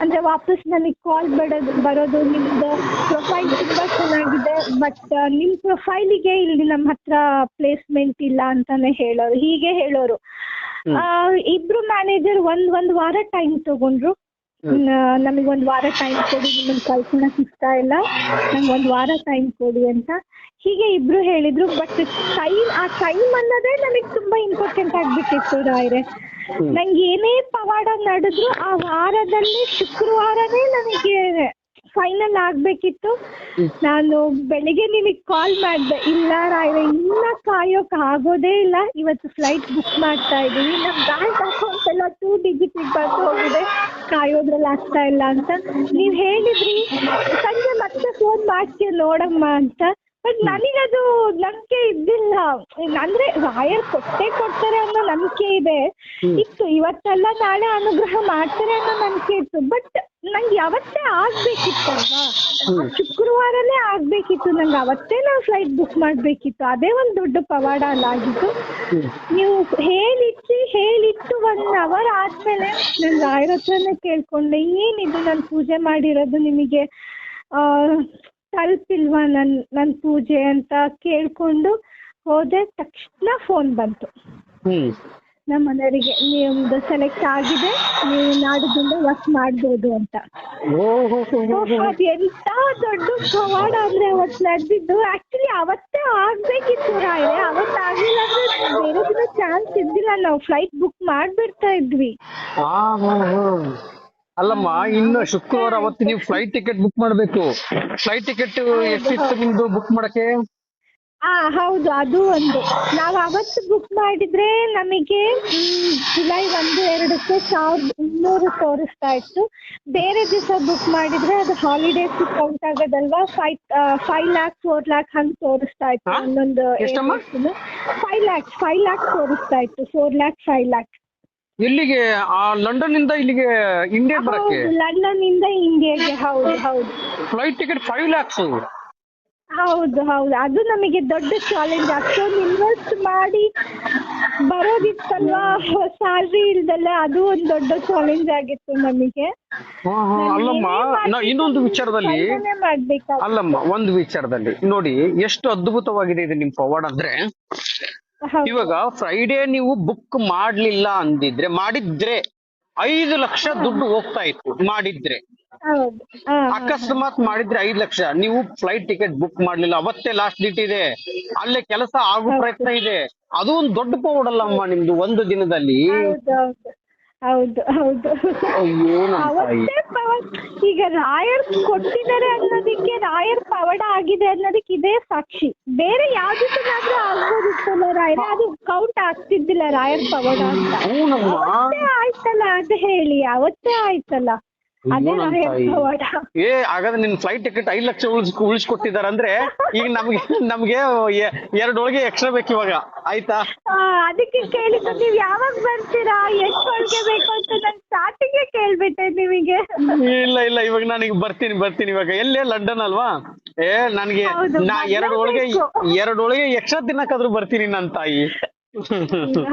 ಅಂದ್ರೆ ವಾಪಸ್ ನನಗೆ ಕಾಲ್ ಬರೋದು ಬರೋದು ನಿಮ್ದು ಪ್ರೊಫೈಲ್ ತುಂಬಾ ಚೆನ್ನಾಗಿದೆ ಬಟ್ ನಿಮ್ ಪ್ರೊಫೈಲಿಗೆ ಇಲ್ಲಿ ನಮ್ಮ ಹತ್ರ ಪ್ಲೇಸ್ಮೆಂಟ್ ಇಲ್ಲ ಅಂತಾನೆ ಹೇಳೋರು ಹೀಗೆ ಹೇಳೋರು. ಇಬ್ರು ಮ್ಯಾನೇಜರ್ ಒಂದ್ ಒಂದ್ ವಾರ ಟೈಮ್ ತಗೊಂಡ್ರು. ನಮಗೆ ಒಂದ್ ವಾರ ಟೈಮ್ ಕೊಡಿ ನಿಮ್ಮನ್ನ ಕಳ್ಕೊಳಕ್ ಇಷ್ಟ ಇಲ್ಲ. ನಂಗೆ ಒಂದ್ ವಾರ ಟೈಮ್ ಕೊಡಿ ಅಂತ. ಹೀಗೆ ಇಬ್ರು ಹೇಳಿದ್ರು ಬಟ್ ಟೈಮ್ ಆ ಟೈಮ್ ಅನ್ನೋದೇ ನನಗೆ ತುಂಬಾ ಇಂಪಾರ್ಟೆಂಟ್ ಆಗ್ಬಿಟ್ಟಿತ್ತು ರಾಯ್ರೆ. ನಂಗೆ ಏನೇ ಪವಾಡ ನಡೆದ್ರು ಆ ವಾರದಲ್ಲಿ ಶುಕ್ರವಾರನೇ ನನಗೆ ಫೈನಲ್ ಆಗ್ಬೇಕಿತ್ತು. ನಾನು ಬೆಳಿಗ್ಗೆ ನಿಮಗೆ ಕಾಲ್ ಮಾಡ್ದೆ. ಇಲ್ಲ ರಾಯ್ರೆ ಇನ್ನ ಕಾಯೋಕ್ ಆಗೋದೇ ಇಲ್ಲ. ಇವತ್ತು ಫ್ಲೈಟ್ ಬುಕ್ ಮಾಡ್ತಾ ಇದ್ದೀವಿ ನಮ್ಮ ಬ್ಯಾಂಕ್ ಅಕೌಂಟ್ ಎಲ್ಲ ಟೂ ಡಿಜಿಟ್ ಬಂದು ಹೋಗಿದೆ. ಕಾಯೋದ್ರಲ್ಲಿ ಆಗ್ತಾ ಇಲ್ಲ ಅಂತ. ನೀವು ಹೇಳಿದ್ರಿ. ಸಂಜೆ ಮತ್ತೆ ಫೋನ್ ಮಾಡ್ತೀವಿ ನೋಡಮ್ಮ ಅಂತ. ಬಟ್ ನನಗದು ನಂಬಿಕೆ ಇದ್ದಿಲ್ಲ. ಅಂದ್ರೆ ರಾಯರ್ ಕೊಟ್ಟೇ ಕೊಡ್ತಾರೆ ಅನ್ನೋ ನಂಬಿಕೆ ಇದೆ. ಇತ್ತು. ಇವತ್ತೆಲ್ಲ ನಾಳೆ ಅನುಗ್ರಹ ಮಾಡ್ತಾರೆ ಅನ್ನೋ ನಂಬಿಕೆ ಇತ್ತು. ಬಟ್ ನಂಗೆ ಅವತ್ತೇ ಆಗ್ಬೇಕಿತ್ತಲ್ವಾ? ಶುಕ್ರವಾರನೇ ಆಗ್ಬೇಕಿತ್ತು. ನಂಗೆ ಅವತ್ತೇ ನಾವು ಫ್ಲೈಟ್ ಬುಕ್ ಮಾಡ್ಬೇಕಿತ್ತು. ಅದೇ ಒಂದು ದೊಡ್ಡ ಪವಾಡ ಅಲ್ಲಾಗಿತ್ತು ನೀವು ಹೇಳಿಟ್ಟು ಹೇಳಿಟ್ಟು ಒನ್ ಅವರ್ ಆದ್ಮೇಲೆ ನನ್ ರಾಯರ ಹತ್ರನೇ ಕೇಳ್ಕೊಂಡೆ ಏನಿದು ನಾನು ಪೂಜೆ ಮಾಡಿರೋದು ನಿಮಗೆ? ಆ, ತಲ್ಪಿಲ್ವಾ ನನ್ನ ನನ್ನ ಪೂಜೆ ಅಂತ ಕೇಳ್ಕೊಂಡು ಹೋದೆ. ತಕ್ಷಣ ಫೋನ್ ಬಂತು. ನಮ್ಮ ಮನೆಯವರಿಗೆ ನಿಮ್ದು ಸೆಲೆಕ್ಟ್ ಆಗಿದೆ ನೀವು ನಾಡಿದ್ದಿಂದ ವರ್ಕ್ ಮಾಡ್ಬೋದು ಅಂತ. ಅದು ಎಂತ ದೊಡ್ಡ ಪವಾಡ ಅಂದ್ರೆ ಅವತ್ ನಡೆದಿದ್ದು. ಆಕ್ಚುಲಿ ಅವತ್ತೇ ಆಗ್ಬೇಕಿತ್ತು ರಾಯ್ ಅವತ್ತು ಆಗ್ಲಿಲ್ಲ ಅಂದ್ರೆ ಬೇರೆ ದಿನ ಚಾನ್ಸ್ ಇದ್ದಿಲ್ಲ. ನಾವು ಫ್ಲೈಟ್ ಬುಕ್ ಮಾಡ್ಬಿಡ್ತಾ ಇದ್ವಿ. ಅಲ್ಲಮ್ಮ ಇನ್ನು ಶುಕ್ರವಾರ ಅವತ್ತು ನೀವು ಫ್ಲೈಟ್ ಟಿಕೆಟ್ ಬುಕ್ ಮಾಡ್ಬೇಕು. ಫ್ಲೈಟ್ ಟಿಕೆಟ್ ಎಷ್ಟಿತ್ತು ನಿಮ್ದು ಬುಕ್ ಮಾಡಕ್ಕೆ? ಆ ಹೌದು ಅದು ಒಂದು. ನಾವು ಅವತ್ತು ಬುಕ್ ಮಾಡಿದ್ರೆ ನಮಗೆ ಜುಲೈ ಒಂದು ಎರಡಕ್ಕೆ ಸಾವಿರದ ಇನ್ನೂರು ತೋರಿಸ್ತಾ ಇತ್ತು. ಬೇರೆ ದಿವಸ ಬುಕ್ ಮಾಡಿದ್ರೆ ಅದು holidays count ಆಗೋದಲ್ವಾ? Five five lakh four lakh ಹಂಗ್ ತೋರಿಸ್ತಾ ಇತ್ತು ಹಾ? ಒಂದೊಂದು? ಫೈವ್ ಲ್ಯಾಕ್ಸ್ ಫೈವ್ ಲ್ಯಾಕ್ ತೋರಿಸ್ತಾ ಇತ್ತು ಫೋರ್ ಲ್ಯಾಕ್ ಫೈವ್ ಲ್ಯಾಕ್ ಇಲ್ಲಿಗೆ ಲಂಡನ್ ಇಂದ ಇಲ್ಲಿಗೆ ಇಂಡಿಯಾ ಬರಕ್ಕೆ? ಲಂಡನ್ ಇಂದ ಇಂಡಿಯಾಗೆ ಹೌದು ಹೌದು. ಫ್ಲೈಟ್ ಟಿಕೆಟ್ ಫೈವ್ ಲ್ಯಾಕ್ಸ್ ಹೌದು ಹೌದು. ಅದು ನಮಗೆ ದೊಡ್ಡ ಚಾಲೆಂಜ್ ಅಷ್ಟೊಂದು ಇನ್ವೆಸ್ಟ್ ಮಾಡಿ ಬರೋದಿತ್ತಲ್ವಾ? ಸ್ಯಾಲ್ರಿ ಇಲ್ದಲ್ಲ ಅದು ಒಂದು ದೊಡ್ಡ ಚಾಲೆಂಜ್ ಆಗಿತ್ತು ನಮಗೆ. ಅಲ್ಲಮ್ಮ ನಾ ಇನ್ನೊಂದು ವಿಚಾರದಲ್ಲಿ ಅಲ್ಲಮ್ಮ ಒಂದು ವಿಚಾರದಲ್ಲಿ. ನೋಡಿ ಎಷ್ಟು ಅದ್ಭುತವಾಗಿದೆ ಇದು ನಿಮ್ ಪವಾಡ ಅಂದ್ರೆ. ಇವಾಗ ಫ್ರೈಡೇ ನೀವು ಬುಕ್ ಮಾಡ್ಲಿಲ್ಲ ಅಂದಿದ್ರೆ ಮಾಡಿದ್ರೆ ಐದು ಲಕ್ಷ ದುಡ್ಡು ಹೋಗ್ತಾ ಇತ್ತು ಮಾಡಿದ್ರೆ. ಅಕಸ್ಮಾತ್ ಮಾಡಿದ್ರೆ ಐದ್ ಲಕ್ಷ. ನೀವು ಫ್ಲೈಟ್ ಟಿಕೆಟ್ ಬುಕ್ ಮಾಡ್ಲಿಲ್ಲ. ಅವತ್ತೇ ಲಾಸ್ಟ್ ಡೇಟ್ ಇದೆ. ಅಲ್ಲೇ ಕೆಲಸ ಆಗೋ ಪ್ರಯತ್ನ ಇದೆ. ಅದು ಒಂದು ದೊಡ್ಡ ಪೌಡಲ್ಲಮ್ಮ ನಿಮ್ದು ಒಂದು ದಿನದಲ್ಲಿ. ಹೌದು ಹೌದು. ಅವತ್ತೇ ಪವರ್ ಈಗ ರಾಯರ್ ಕೊಟ್ಟಿದ್ದಾರೆ ಅನ್ನೋದಕ್ಕೆ ರಾಯರ್ ಪವಾಡ ಆಗಿದೆ ಅನ್ನೋದಕ್ಕೆ ಇದೇ ಸಾಕ್ಷಿ. ಬೇರೆ ಯಾವ್ದಕ್ಕನಾದ್ರೂ ಆಗ್ಬೋದಿತ್ತಲ್ಲ ರಾಯರ್. ಅದು ಕೌಂಟ್ ಆಗ್ತಿದ್ದಿಲ್ಲ ರಾಯರ್ ಪವಾಡ ಅಂತ. ಅವತ್ತೇ ಆಯ್ತಲ್ಲ ಅಂತ ಹೇಳಿ ಅವತ್ತೇ ಆಯ್ತಲ್ಲ. ನನ್ ಏ ಹಾಗಾದ್ರೆ ನಿನ್ ಫ್ಲೈಟ್ ಟಿಕೆಟ್ ಐದ್ ಲಕ್ಷ ಉಳಿಸ್ ಉಳಿಸ್ಕೊಟ್ಟಿದಾರೆ ಅಂದ್ರೆ ಈಗ ನಮ್ಗೆ ನಮ್ಗೆ ಎರಡೊಳಗೆ ಎಕ್ಸ್ಟ್ರಾ ಬೇಕು ಇವಾಗ. ಆಯ್ತಾ? ಅದಕ್ಕೆ ಕೇಳಿದ್ದು ನೀವ್ ಯಾವಾಗ ಬರ್ತೀರಾ? ಎಷ್ಟೊಳಗೆ ಬೇಕು ಅಂತ ನಾನು ಸ್ಟಾರ್ಟಿಂಗ್ ಕೇಳ್ಬಿಟ್ಟೆ ನಿಮಗೆ. ಇಲ್ಲ ಇಲ್ಲ ಇವಾಗ ಈಗ ಬರ್ತೀನಿ ಬರ್ತೀನಿ ಇವಾಗ. ಎಲ್ಲೇ ಲಂಡನ್ ಅಲ್ವಾ? ಏ ನನ್ಗೆ ನಾ ಎರಡ್ ಎರಡೊಳಗೆ ಬರ್ಲೇಬೇಕು. ಎರಡ್ ಒಳಗೆ ಎಕ್ಸ್ಟ್ರಾ ದಿನಕ್ಕಾದ್ರೂ ಬರ್ತೀನಿ ನನ್ ತಾಯಿ.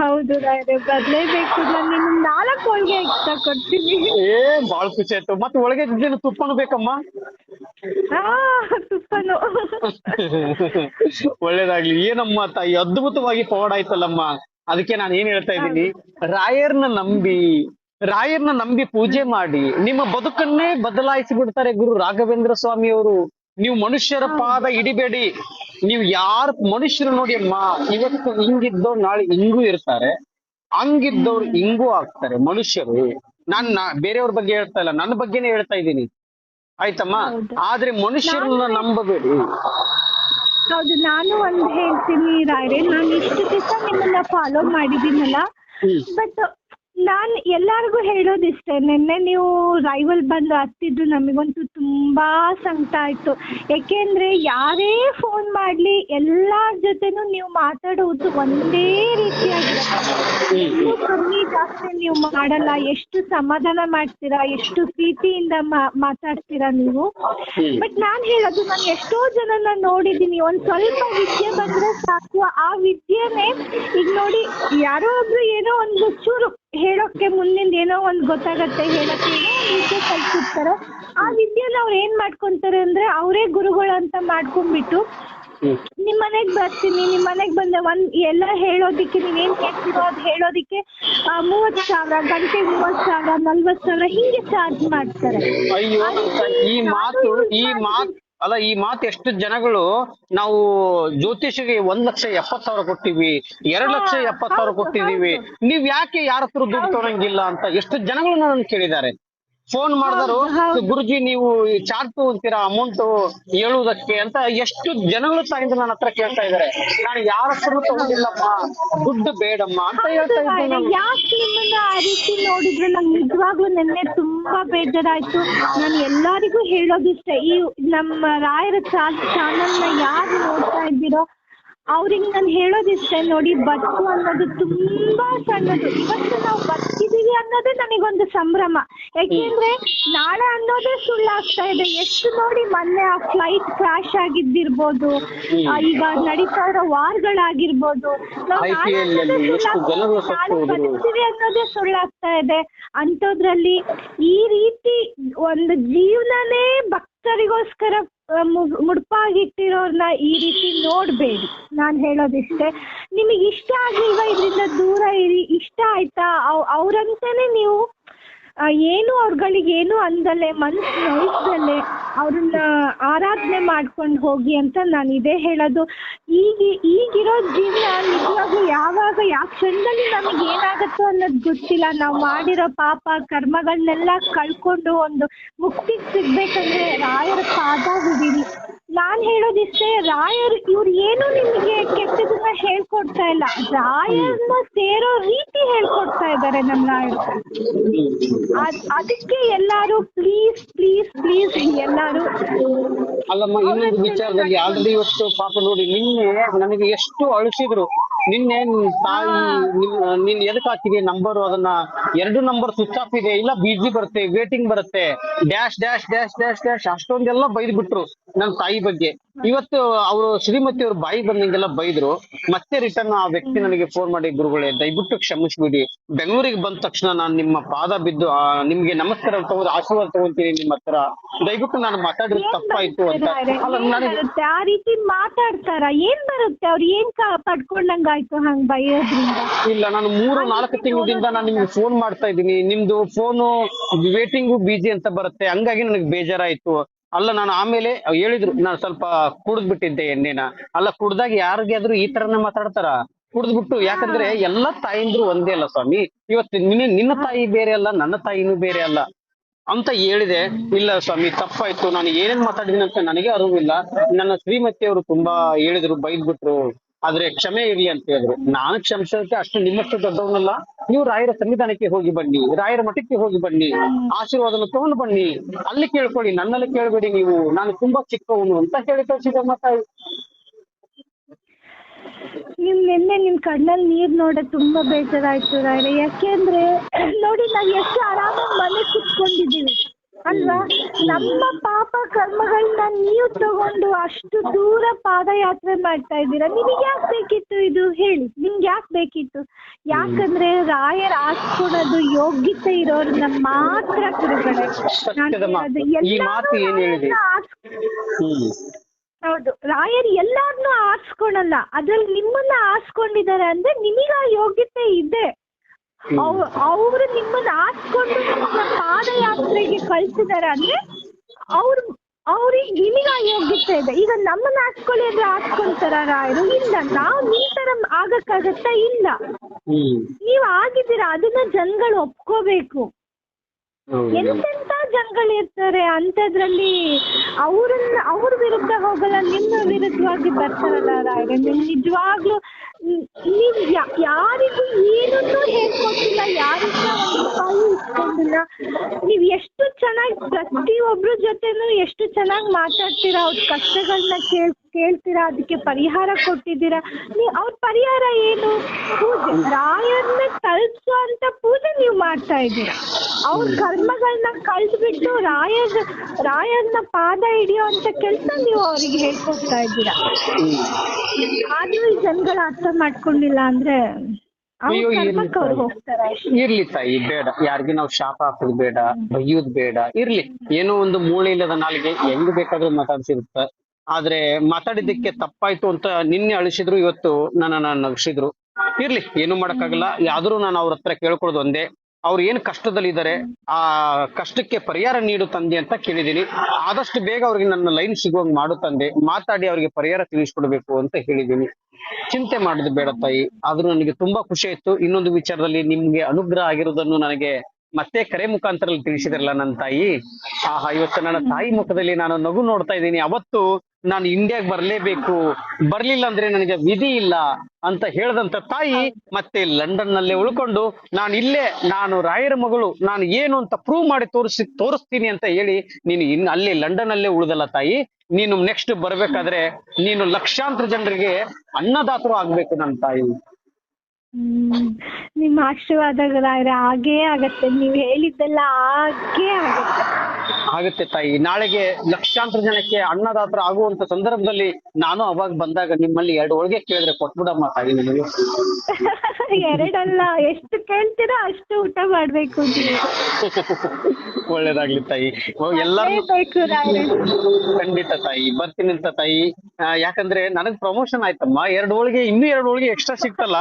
ಹೌದು ರಾಯರೇ ಬರ್ಲೇಬೇಕು ನಾನು ನಿಮ್ಗೆ ನಾಲ್ಕು ಹೋಳಿಗೆ ಎಕ್ಸ್ಟ್ರಾ ಕೊಡ್ತೀನಿ. ಏ ಬಾಳ್ ಖುಷಿ ಆಯ್ತು. ಮತ್ತೆ ಒಳಗೆ ಇದ್ದೇನು ತುಪ್ಪನು ಬೇಕಮ್ಮ? ಆ ತುಪ್ಪನು. ಒಳ್ಳೇದಾಗ್ಲಿ. ಏನಮ್ಮ ತಾಯಿ ಅದ್ಭುತವಾಗಿ ಪವಾಡ ಆಯ್ತಲ್ಲಮ್ಮ? ಅದಕ್ಕೆ ನಾನು ಏನ್ ಹೇಳ್ತಾ ಇದ್ದೀನಿ? ರಾಯರ್ನ ನಂಬಿ ರಾಯರ್ನ ನಂಬಿ ಪೂಜೆ ಮಾಡಿ ನಿಮ್ಮ ಬದುಕನ್ನೇ ಬದಲಾಯಿಸಿ ಬಿಡ್ತಾರೆ ಗುರು ರಾಘವೇಂದ್ರ ಸ್ವಾಮಿ ಅವರು ನೀವು ಮನುಷ್ಯರ ಪಾದ ಹಿಡಿಬೇಡಿ. ನೀವು ಯಾರು ಮನುಷ್ಯರು ನೋಡಿ ಅಮ್ಮ ಇವತ್ತು ಹಿಂಗಿದ್ದವ್ರು ನಾಳೆ ಹಿಂಗೂ ಇರ್ತಾರೆ. ಹಂಗಿದ್ದವ್ರು ಹಿಂಗೂ ಆಗ್ತಾರೆ ಮನುಷ್ಯರು. ನನ್ನ ಬೇರೆಯವ್ರ ಬಗ್ಗೆ ಹೇಳ್ತಾ ಇಲ್ಲ ನನ್ನ ಬಗ್ಗೆನೇ ಹೇಳ್ತಾ ಇದ್ದೀನಿ. ಆಯ್ತಮ್ಮ? ಆದ್ರೆ ಮನುಷ್ಯರನ್ನ ನಂಬಬೇಡಿ. ಹೌದು ನಾನು ಒಂದು ಹೇಳ್ತೀನಿ ರಾಯ್ರೆ ನಾನು ಇಷ್ಟು ದಿವಸ ನಿಮ್ಮನ್ನ ಫಾಲೋ ಮಾಡಿದ್ದೀನಲ್ಲ ಬಟ್ ನಾನ್ ಎಲ್ಲಾರ್ಗು ಹೇಳೋದಿಷ್ಟೇ, ನಿನ್ನೆ ನೀವು ರೈವಲ್ ಬಂದು ಹತ್ತಿದ್ದು ನಮಗಂತೂ ತುಂಬಾ ಸಂಕಟ ಆಯ್ತು. ಯಾಕೆಂದ್ರೆ ಯಾರೇ ಫೋನ್ ಮಾಡ್ಲಿ ಎಲ್ಲರ ಜೊತೆನೂ ನೀವು ಮಾತಾಡೋದು ಒಂದೇ ಎಷ್ಟು ಕಮ್ಮಿ ಜಾಸ್ತಿ ನೀವು ಮಾಡಲ್ಲ, ಎಷ್ಟು ಸಮಾಧಾನ ಮಾಡ್ತೀರಾ, ಎಷ್ಟು ಪ್ರೀತಿಯಿಂದ ಮಾತಾಡ್ತೀರಾ ನೀವು. ಬಟ್ ನಾನ್ ಹೇಳೋದು, ನಾನು ಎಷ್ಟೋ ಜನನ ನೋಡಿದೀನಿ ಒಂದ್ ಸ್ವಲ್ಪ ವಿದ್ಯೆ ಬಂದ್ರೆ ಸಾಕು. ಆ ವಿದ್ಯೆನೆ ಈಗ ನೋಡಿ, ಯಾರೋ ಒಬ್ರು ಏನೋ ಒಂದು ಚೂರು ಹೇಳೋಕೆ ಮುಂದಿಂದ ಏನೋ ಒಂದ್ ಗೊತ್ತಾಗತ್ತೆ ಹೇಳಕ್ಕೆ ಏನೋ ವಿದ್ಯೆ ಕಲ್ಸಿರ್ತಾರೆ. ಆ ವಿದ್ಯೆನ ಅವ್ರು ಏನ್ ಮಾಡ್ಕೊಂತಾರೆ ಅಂದ್ರೆ ಅವರೇ ಗುರುಗಳು ಅಂತ ಮಾಡ್ಕೊಂಡ್ಬಿಟ್ಟು ನಿಮ್ ಮನೆಗ್ ಬರ್ತೀನಿ ನಿಮ್ ಮನೆಗ್ ಬಂದ ಒಂದ್ ಎಲ್ಲ ಹೇಳೋದಿಕ್ಕೆ ನೀವೇನ್ ಕೇಳ್ತಿರೋ ಅದ್ ಹೇಳೋದಿಕ್ಕೆ ಮೂವತ್ ಸಾವಿರ ಗಂಟೆಗೆ ಮೂವತ್ ಸಾವಿರ ನಲ್ವತ್ ಸಾವಿರ ಹಿಂಗೆ ಚಾರ್ಜ್ ಮಾಡ್ತಾರೆ. ಅಯ್ಯೋ ಈ ಮಾತು ಈ ಮಾತು ಅಲ್ಲ ಈ ಮಾತು ಎಷ್ಟು ಜನಗಳು ನಾವು ಜ್ಯೋತಿಷಿಗೆ ಒಂದ್ ಲಕ್ಷ ಎಪ್ಪತ್ ಸಾವಿರ ಕೊಟ್ಟಿವಿ ಎರಡ್ ಲಕ್ಷ ಎಪ್ಪತ್ ಸಾವಿರ ಕೊಟ್ಟಿದೀವಿ ನೀವ್ ಯಾಕೆ ಯಾರ ಹತ್ರ ದುಡ್ಡು ತಗೊಳಂಗಿಲ್ಲ ಅಂತ ಎಷ್ಟು ಜನಗಳು ನನ್ನ ಕೇಳಿದ್ದಾರೆ. ಫೋನ್ ಮಾಡಿದ್ರು. ಗುರುಜಿ ನೀವು ಚಾರ್ಜ್ ತಗೊಂತೀರಾ ಅಮೌಂಟ್ ಹೇಳುವುದಕ್ಕೆ ಅಂತ ಎಷ್ಟು ಜನಗಳು ತಾಯಿಂದ ನನ್ನ ಹತ್ರ ಕೇಳ್ತಾ ಇದಾರೆ ನಾನು ಯಾರ ಹತ್ರನು ತಗೊಂಡಿಲ್ಲಮ್ಮ ದುಡ್ಡು ಬೇಡಮ್ಮ ಅಂತ ಹೇಳ್ತಾ ಇದ್ದೀನಿ ಯಾಕೆ ನಿಮ್ಮನ್ನ ಆ ರೀತಿ ನೋಡಿದ್ರೆ? ನಂಗೆ ನಿಜವಾಗ್ಲೂ ನಿನ್ನೆ ತುಂಬಾ ಬೇಜಾರಾಯ್ತು. ನಾನು ಎಲ್ಲರಿಗೂ ಹೇಳೋದಿಷ್ಟೇ ಈ ನಮ್ಮ ರಾಯರ ಚಾನಲ್ನ ಯಾರು ನೋಡ್ತಾ ಇದ್ದೀರೋ ಅವ್ರಿಗೆ ನಾನು ಹೇಳೋದಿಷ್ಟೇ ನೋಡಿ ಬದುಕು ಅನ್ನೋದು ತುಂಬಾ ಸಣ್ಣದು. ಇವತ್ತು ನಾವು ಬದುಕಿದೀವಿ ಅನ್ನೋದೇ ನನಗೊಂದು ಸಂಭ್ರಮ. ಯಾಕೆಂದ್ರೆ ನಾಳೆ ಅನ್ನೋದೇ ಸುಳ್ಳಾಗ್ತಾ ಇದೆ. ಎಷ್ಟು ನೋಡಿ ಮೊನ್ನೆ ಆ ಫ್ಲೈಟ್ ಕ್ರಾಶ್ ಆಗಿದ್ದಿರ್ಬೋದು ಈಗ ನಡೀತಾ ಇರೋ ವಾರ್ಗಳಾಗಿರ್ಬೋದು ನಾವು ನಾಳೆ. ಬದುಕ್ತೀವಿ ಅನ್ನೋದೇ ಸುಳ್ಳಾಗ್ತಾ ಇದೆ. ಅಂಥದ್ರಲ್ಲಿ ಈ ರೀತಿ ಒಂದು ಜೀವನನೇ ಭಕ್ತರಿಗೋಸ್ಕರ ಆ, ಮುಡ್ಪಾಗಿಟ್ಟಿರೋರ್ನ ಈ ರೀತಿ ನೋಡ್ಬೇಡಿ. ನಾನ್ ಹೇಳೋದಿಷ್ಟೇ ನಿಮಗೆ ಇಷ್ಟ ಆಗ್ಲಿಲ್ವಾ ಇದರಿಂದ ದೂರ ಇರಿ ಇಷ್ಟ ಆಯ್ತಾ? ಅವ್- ಅವ್ರಂತಾನೆ ನೀವು ಏನು ಅವ್ರಗಳಿಗೆ ಏನು ಅಂದಲ್ಲೇ ಮನ್ಸು ನೋಯಿಸ್ದಲೆ ಅವ್ರನ್ನ ಆರಾಧನೆ ಮಾಡ್ಕೊಂಡು ಹೋಗಿ ಅಂತ ನಾನು ಇದೇ ಹೇಳೋದು. ಈಗ ಈಗಿರೋ ಜೀವನ ನಿಜವಾಗ್ಲೂ ಯಾವಾಗ, ಯಾವ ಕ್ಷಣದಲ್ಲಿ ನಮಗೆ ಏನಾಗುತ್ತೋ ಅನ್ನೋದು ಗೊತ್ತಿಲ್ಲ. ನಾವು ಮಾಡಿರೋ ಪಾಪ ಕರ್ಮಗಳನ್ನೆಲ್ಲ ಕಳ್ಕೊಂಡು ಒಂದು ಮುಕ್ತಿಗೆ ಸಿಗ್ಬೇಕಂದ್ರೆ ರಾಯರ ಪಾದ ಹಿಡೀರಿ ನಾನ್ ಹೇಳೋದಿಷ್ಟೇ, ರಾಯರ್ ಇವ್ರು ಏನು ನಿಮಗೆ ಕೆಟ್ಟದನ್ನ ಹೇಳ್ಕೊಡ್ತಾ ಇಲ್ಲ. ರಾಯರ್ನ ಸೇರೋ ರೀತಿ ಹೇಳ್ಕೊಡ್ತಾ ಇದ್ದಾರೆ ನಮ್ಮ ರಾಯರು ಅದಕ್ಕೆ ಎಲ್ಲಾರು ಪ್ಲೀಸ್ ಪ್ಲೀಸ್ ಪ್ಲೀಸ್ ಎಲ್ಲಾರು. ಅಲ್ಲಮ್ಮ, ಇನ್ನೊಂದು ವಿಚಾರದಲ್ಲಿ ಆಲ್ರೆಡಿ ಇವತ್ತು ಪಾಪ ನೋಡಿ, ನಿನ್ನೆ ನನಗೆ ಎಷ್ಟು ಅಳಿಸಿದ್ರು. ನಿನ್ನೆ ನಿನ್ ತಾಯಿ ನಿನ್ ಎದಕ್ ಹಾಕಿದೆ ನಂಬರ್ ಅದನ್ನ? ಎರಡು ನಂಬರ್ ಸ್ವಿಚ್ ಆಫ್ ಇದೆ ಇಲ್ಲ ಬಿಜಿ ಬರುತ್ತೆ ವೇಟಿಂಗ್ ಬರುತ್ತೆ. Dash dash dash dash dash ಅಷ್ಟೊಂದೆಲ್ಲ ಬೈದ್ ಬಿಟ್ರು ನನ್ನ ತಾಯಿ ಬಗ್ಗೆ. ಇವತ್ತು ಅವರು ಶ್ರೀಮತಿ ಅವ್ರ ಬಾಯಿ ಬಂದಂಗೆಲ್ಲ ಬೈದ್ರು. ಮತ್ತೆ ರಿಟರ್ನ್ ಆ ವ್ಯಕ್ತಿ ನನಗೆ ಫೋನ್ ಮಾಡಿ ಗುರುಗಳೇ ದಯವಿಟ್ಟು ಕ್ಷಮಿಸ್ಬಿಡಿ. ಬೆಂಗಳೂರಿಗೆ ಬಂದ ತಕ್ಷಣ ನಾನು ನಿಮ್ಮ ಪಾದ ಬಿದ್ದು ನಿಮ್ಗೆ ನಮಸ್ಕಾರ ತಗೊಂಡು ಆಶೀರ್ವಾದ ತಗೊಂತೀನಿ ನಿಮ್ಮ ಹತ್ರ. ದಯವಿಟ್ಟು ನಾನು ಮಾತಾಡಿದ್ರೆ ತಪ್ಪಾಯ್ತು ಅಂತ. ಆ ರೀತಿ ಮಾತಾಡ್ತಾರ? ಏನ್ ಬರುತ್ತೆ? ಅವ್ರು ಏನ್ ಪಡ್ಕೊಂಡಂಗಾಯ್ತು ಹಂಗ್ ಬೈಯೋದ್ರಿಂದ? ಇಲ್ಲ ನಾನು ಮೂರು ನಾಲ್ಕು ತಿಂಗಳಿಂದ ನಾನು ನಿಮ್ಗೆ ಫೋನ್ ಮಾಡ್ತಾ ಇದ್ದೀನಿ. ನಿಮ್ದು ಫೋನು ವೇಟಿಂಗು ಬಿಜಿ ಅಂತ ಬರುತ್ತೆ. ಹಂಗಾಗಿ ನನಗೆ ಬೇಜಾರಾಯ್ತು. ಅಲ್ಲ ನಾನು ಆಮೇಲೆ ಹೇಳಿದ್ರು ನಾನು ಸ್ವಲ್ಪ ಕುಡಿದ್ ಬಿಟ್ಟಿದ್ದೆ ಎಣ್ಣೆನ. ಅಲ್ಲ ಕುಡ್ದಾಗ ಯಾರಿಗಾದ್ರೂ ಈ ತರನೇ ಮಾತಾಡ್ತಾರ? ಕುಡಿದ್ಬಿಟ್ಟು ಯಾಕಂದ್ರೆ ಎಲ್ಲಾ ತಾಯಿಂದ್ರು ಒಂದೇ ಅಲ್ಲ ಸ್ವಾಮಿ. ಇವತ್ತು ನಿನ್ನ ನಿನ್ನ ತಾಯಿ ಬೇರೆ ಅಲ್ಲ ನನ್ನ ತಾಯಿನೂ ಬೇರೆ ಅಲ್ಲ ಅಂತ ಹೇಳಿದೆ. ಇಲ್ಲ ಸ್ವಾಮಿ ತಪ್ಪಾಯ್ತು. ನಾನು ಏನೇನ್ ಮಾತಾಡಿದೀನಿ ಅಂತ ನನಗೆ ಅರಿವಿಲ್ಲ. ನನ್ನ ಶ್ರೀಮತಿ ಅವರು ತುಂಬಾ ಹೇಳಿದ್ರು ಬೈದ್ಬಿಟ್ರು. ಆದ್ರೆ ಕ್ಷಮೆ ಇರಲಿ ಅಂತ ಹೇಳಿದ್ರು. ನಾನು ಕ್ಷಮಿಸೋದಕ್ಕೆ ಅಷ್ಟು ನಿಮ್ಮಷ್ಟು ದೊಡ್ಡವನಲ್ಲ. ನೀವು ರಾಯರ ಸಂವಿಧಾನಕ್ಕೆ ಹೋಗಿ ಬನ್ನಿ, ರಾಯರ ಮಠಕ್ಕೆ ಹೋಗಿ ಬನ್ನಿ, ಆಶೀರ್ವಾದನ ತಗೊಂಡು ಬನ್ನಿ. ಅಲ್ಲಿ ಕೇಳ್ಕೊಳ್ಳಿ, ನನ್ನಲ್ಲಿ ಕೇಳಬೇಡಿ ನೀವು. ನಾನು ತುಂಬಾ ಚಿಕ್ಕವನು ಅಂತ ಹೇಳಿ ಕಳ್ಸಿದಮ್ಮ ತಾಯಿ ನಿಮ್ ನಿನ್ನೆ ನಿಮ್ ಕಣ್ಣಲ್ಲಿ ನೀರ್ ನೋಡ ತುಂಬಾ ಬೇಜಾರಾಯ್ತು ರಾಯ್ರೆ. ಯಾಕೆಂದ್ರೆ ನೋಡಿ ನಾವ್ ಎಷ್ಟು ಆರಾಮಾಗಿ ಮನೆ ಕುತ್ಕೊಂಡಿದೀವಿ ಅಲ್ವಾ? ನಮ್ಮ ಪಾಪ ಕರ್ಮಗಳನ್ನ ನೀವು ತಗೊಂಡು ಅಷ್ಟು ದೂರ ಪಾದಯಾತ್ರೆ ಮಾಡ್ತಾ ಇದ್ದೀರಾ? ನಿಮಗೆ ಯಾಕೆ ಬೇಕಿತ್ತು ಇದು? ಹೇಳಿ. ನಿಮ್ಗೆ ಯಾಕೆ ಬೇಕಿತ್ತು? ಯಾಕಂದ್ರೆ ರಾಯರ್ ಆಸ್ಕೊಳೋದು ಯೋಗ್ಯತೆ ಇರೋರನ್ನ ಮಾತ್ರ ಗುರುಗಳೇ. ಹೌದು. ರಾಯರ್ ಎಲ್ಲಾರ್ನೂ ಆರ್ಸ್ಕೊಳಲ್ಲ. ಅದ್ರಲ್ಲಿ ನಿಮ್ಮನ್ನ ಆರ್ಸ್ಕೊಂಡಿದ್ದಾರೆ ಅಂದ್ರೆ ನಿಮಗ ಆ ಯೋಗ್ಯತೆ ಇದೆ. ಅವ್ರು ನಿಮ್ಮನ್ನ ಆಸ್ಕೊಂಡು ಪಾದಯಾತ್ರೆಗೆ ಕಳ್ಸಿದಾರೆ ಅಂದ್ರೆ ಅವ್ರು ಅವ್ರಿಗೆ ನಿಮಗ ಯೋಗ್ಯತೆ ಇದೆ. ಈಗ ನಮ್ಮನ್ನ ಆರ್ಸ್ಕೊಳ್ಳಿ ಅಂದ್ರೆ ಆರ್ಸ್ಕೊಂತಾರ ರಾಯರು? ಇಲ್ಲ. ನಾವು ನಿಮ್ ತರ ಆಗಕ್ಕಾಗತ್ತಾ? ಇಲ್ಲ. ನೀವ್ ಆಗಿದ್ದೀರಾ. ಅದನ್ನ ಜನಗಳು ಒಪ್ಕೋಬೇಕು. ಎಂತೆಂತ ಜನಗಳು ಇರ್ತಾರೆ ಅಂಥದ್ರಲ್ಲಿ ಅವ್ರನ್ನ ಅವ್ರ ವಿರುದ್ಧ ಹೋಗಲ್ಲ, ನಿಮ್ಮ ವಿರುದ್ಧವಾಗಿ ಬರ್ತಾರಲ್ಲ ರಾಯರೇ. ನಿಜವಾಗ್ಲೂ ನೀವು ಯಾರಿಗೂ ಏನನ್ನೂ ಹೇಳ್ಕೊಟ್ಟಿಲ್ಲ ಯಾರಿಂದ ಇಸ್ಕೊಂಡಿಲ್ಲ ನೀವ್ ಎಷ್ಟು ಚೆನ್ನಾಗಿ ಪ್ರತಿಯೊಬ್ರ ಜೊತೆನೂ ಎಷ್ಟು ಚೆನ್ನಾಗಿ ಮಾತಾಡ್ತೀರಾ ಅವ್ರ ಕಷ್ಟಗಳನ್ನ ಕೇಳ್ ಕೇಳ್ತೀರಾ ಅದಕ್ಕೆ ಪರಿಹಾರ ಕೊಟ್ಟಿದ್ದೀರಾ ನೀವು ಅವ್ರ ಪರಿಹಾರ ಏನು? ಪೂಜೆ ರಾಯರ್ನ ಅಂತ ಪೂಜೆ ನೀವು ಮಾಡ್ತಾ ಇದ್ದೀರಾ. ಅವ್ರ ಕರ್ಮಗಳನ್ನ ಕಳ್ದ್ಬಿಟ್ಟು ರಾಯರ್ ರಾಯರ್ನ ಪಾದ ಹಿಡಿಯೋ ಅಂತ ಕೆಲ್ಸ ನೀವು ಅವ್ರಿಗೆ ಹೇಳ್ಕೊಡ್ತಾ ಇದ್ದೀರಾ. ಆದ್ರೂ ಈ ಜನಗಳು ಅರ್ಥ ಮಾಡ್ಕೊಂಡಿಲ್ಲ ಅಂದ್ರೆ ಅಯ್ಯೋ, ಇರ್ಲಿ ತಾಯಿ. ಇರ್ಲಿ ತಾಯಿ ಬೇಡ. ಯಾರಿಗೆ ನಾವು ಶಾಪ ಹಾಕೋದು ಬೇಡ ಬೈಯೋದ್ ಬೇಡ. ಇರ್ಲಿ. ಏನೋ ಒಂದು ಮೂಳೆ ಇಲ್ಲದ ನಾಲಿಗೆ ಹೆಂಗ್ ಬೇಕಾದ್ರೂ ಮಾತಾಡ್ಸಿರುತ್ತ. ಆದ್ರೆ ಮಾತಾಡಿದ್ದಕ್ಕೆ ತಪ್ಪಾಯ್ತು ಅಂತ ನಿನ್ನೆ ಅಳಿಸಿದ್ರು ಇವತ್ತು ನನ್ನನ್ನ ನಗಿಸಿದ್ರು. ಇರ್ಲಿ ಏನು ಮಾಡಕ್ಕಾಗಲ್ಲ. ಯಾವ್ದಾದ್ರು ನಾನು ಅವ್ರ ಹತ್ರ ಕೇಳ್ಕೊಳ್ಳೋದು ಒಂದೇ. ಅವ್ರು ಏನ್ ಕಷ್ಟದಲ್ಲಿದ್ದಾರೆ, ಆ ಕಷ್ಟಕ್ಕೆ ಪರಿಹಾರ ನೀಡು ತಂದೆ ಅಂತ ಕೇಳಿದ್ದೀನಿ. ಆದಷ್ಟು ಬೇಗ ಅವ್ರಿಗೆ ನನ್ನ ಲೈನ್ ಸಿಗುವಂಗೆ ಮಾಡು ತಂದೆ, ಮಾತಾಡಿ ಅವ್ರಿಗೆ ಪರಿಹಾರ ತಿಳಿಸ್ಕೊಡ್ಬೇಕು ಅಂತ ಹೇಳಿದ್ದೀನಿ. ಚಿಂತೆ ಮಾಡೋದು ಬೇಡ ತಾಯಿ, ಆದ್ರೂ ನನಗೆ ತುಂಬಾ ಖುಷಿ ಆಯ್ತು. ಇನ್ನೊಂದು ವಿಚಾರದಲ್ಲಿ ನಿಮ್ಗೆ ಅನುಗ್ರಹ ಆಗಿರೋದನ್ನು ನನಗೆ ಮತ್ತೆ ಕರೆ ಮುಖಾಂತರ ತಿಳಿಸಿದ್ರಲ್ಲ ನನ್ನ ತಾಯಿ? ಆಹಾ, ಇವತ್ತು ನನ್ನ ತಾಯಿ ಮುಖದಲ್ಲಿ ನಾನು ನಗು ನೋಡ್ತಾ ಇದ್ದೀನಿ. ಅವತ್ತು ನಾನು ಇಂಡಿಯಾಗ್ ಬರ್ಲೇಬೇಕು. ಬರ್ಲಿಲ್ಲ ಅಂದ್ರೆ ನನಗೆ ವಿಧಿ ಇಲ್ಲ ಅಂತ ಹೇಳದಂತ ತಾಯಿ ಮತ್ತೆ ಲಂಡನ್ ನಲ್ಲೇ ಉಳ್ಕೊಂಡು, ನಾನು ಇಲ್ಲೇ, ನಾನು ರಾಯರ ಮಗಳು, ನಾನು ಏನು ಅಂತ ಪ್ರೂವ್ ಮಾಡಿ ತೋರಿಸಿ, ತೋರಿಸ್ತೀನಿ ಅಂತ ಹೇಳಿ ನೀನು ಇನ್ ಅಲ್ಲಿ ಲಂಡನ್ ಅಲ್ಲೇ ಉಳಿದಲ್ಲ ತಾಯಿ. ನೀನು ನೆಕ್ಸ್ಟ್ ಬರ್ಬೇಕಾದ್ರೆ ನೀನು ಲಕ್ಷಾಂತರ ಜನರಿಗೆ ಅನ್ನದಾತರು ಆಗ್ಬೇಕು ನನ್ನ ತಾಯಿ. ನಿಮ್ಮ ಆಶೀರ್ವಾದಗಳಾದ್ರೆ ಹಾಗೇ ಆಗತ್ತೆ. ನೀವ್ ಹೇಳಿದ್ದೆಲ್ಲ ಹಾಗೇ ಆಗತ್ತೆ. ಆಗುತ್ತೆ ತಾಯಿ. ನಾಳೆಗೆ ಲಕ್ಷಾಂತರ ಜನಕ್ಕೆ ಅನ್ನದಾತರ ಆಗುವಂತ ಸಂದರ್ಭದಲ್ಲಿ ನಾನು ಅವಾಗ ಬಂದಾಗ ನಿಮ್ಮಲ್ಲಿ ಎರಡು ಹೋಳಿಗೆ ಕೇಳಿದ್ರೆ ಕೊಟ್ಬಿಡಮ್ಮ ತಾಯಿ ನಿಮಗೆ. ಎರಡಲ್ಲ ಎಷ್ಟು ಕೇಳ್ತೀರಾ ಅಷ್ಟು ಊಟ ಮಾಡ್ಬೇಕು ಒಳ್ಳೇದಾಗ್ಲಿ ತಾಯಿ. ಎಲ್ಲರೂ ಖಂಡಿತ ತಾಯಿ. ಬರ್ತೀನಿ ಅಂತ ತಾಯಿ. ಯಾಕಂದ್ರೆ ನನಗ್ ಪ್ರಮೋಷನ್ ಆಯ್ತಮ್ಮ. ಎರಡು ಹೋಳಿಗೆ ಇನ್ನೂ ಎರಡು ಹೋಳಿಗೆ ಎಕ್ಸ್ಟ್ರಾ ಸಿಕ್ತಲ್ಲ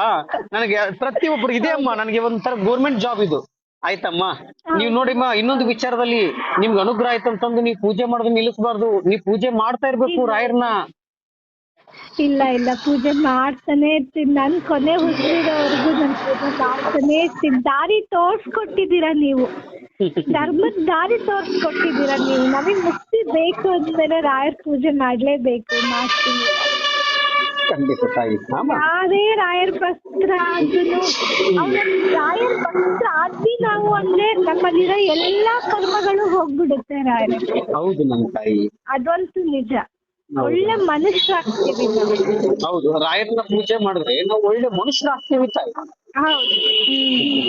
ನನಗೆ ಪ್ರತಿಯೊಬ್ರು ಇದೆ ಅಮ್ಮ. ನನಗೆ ಒಂಥರ ಗೌರ್ಮೆಂಟ್ ಜಾಬ್ ಇದು. ಆಯ್ತಮ್ಮ. ನೀವ್ ನೋಡಿಮ್ಮ ಇನ್ನೊಂದು ವಿಚಾರದಲ್ಲಿ ನಿಮ್ಗೆ ಅನುಗ್ರಹ ಆಯ್ತಂತಂದು ನೀವು ಪೂಜೆ ಮಾಡೋದು ನಿಲ್ಲಿಸಬಾರ್ದು. ನೀವು ಪೂಜೆ ಮಾಡ್ತಾ ಇರ್ಬೇಕು ರಾಯರ್ನ ಇಲ್ಲ ಇಲ್ಲ ಪೂಜೆ ಮಾಡ್ತಾನೆ ಇರ್ತೀನಿ. ನನ್ ಕೊನೆ ಉಸಿರಿರೋವರೆಗೂ ನನ್ ಪೂಜೆ ಮಾಡ್ತಾನೆ ಇರ್ತೀನಿ. ದಾರಿ ತೋರ್ಸ್ಕೊಟ್ಟಿದ್ದೀರಾ ನೀವು? ಧರ್ಮದ ದಾರಿ ತೋರ್ಸ್ಕೊಟ್ಟಿದ್ದೀರಾ ನೀವು? ನಮಗ್ ಮುಕ್ತಿ ಬೇಕು ಅಂದ್ಮೇಲೆ ರಾಯರ್ ಪೂಜೆ ಮಾಡ್ಲೇಬೇಕು. ಮಾಡ್ತೀನಿ. ಖಂಡಿತ ತಾಯಿ. ಆಮ ಯಾರೇ ರಾಯರ್ ಪತ್ರ ಆದ್ರೂ ರಾಯರ್ ಭಕ್ತರ ಆದ್ವಿ ನಾವು ಅಂದ್ರೆ ನಮ್ಮಲ್ಲಿರೋ ಎಲ್ಲಾ ಕರ್ಮಗಳು ಹೋಗ್ಬಿಡುತ್ತೆ ರಾಯರ್. ಹೌದು ನನ್ನ ತಾಯಿ. ಅದಂತೂ ನಿಜ. ಒಳ್ಳೆ ಮನುಷ್ಯರಾಗ್ತೀವಿ ಹೌದು ರಾಯರನ್ನ ಪೂಜೆ ಮಾಡಿದ್ರೆ ನಾವು ಒಳ್ಳೆ ಮನುಷ್ಯರಾಗ್ತೀವಿ ತಾಯಿ ಹೌದು.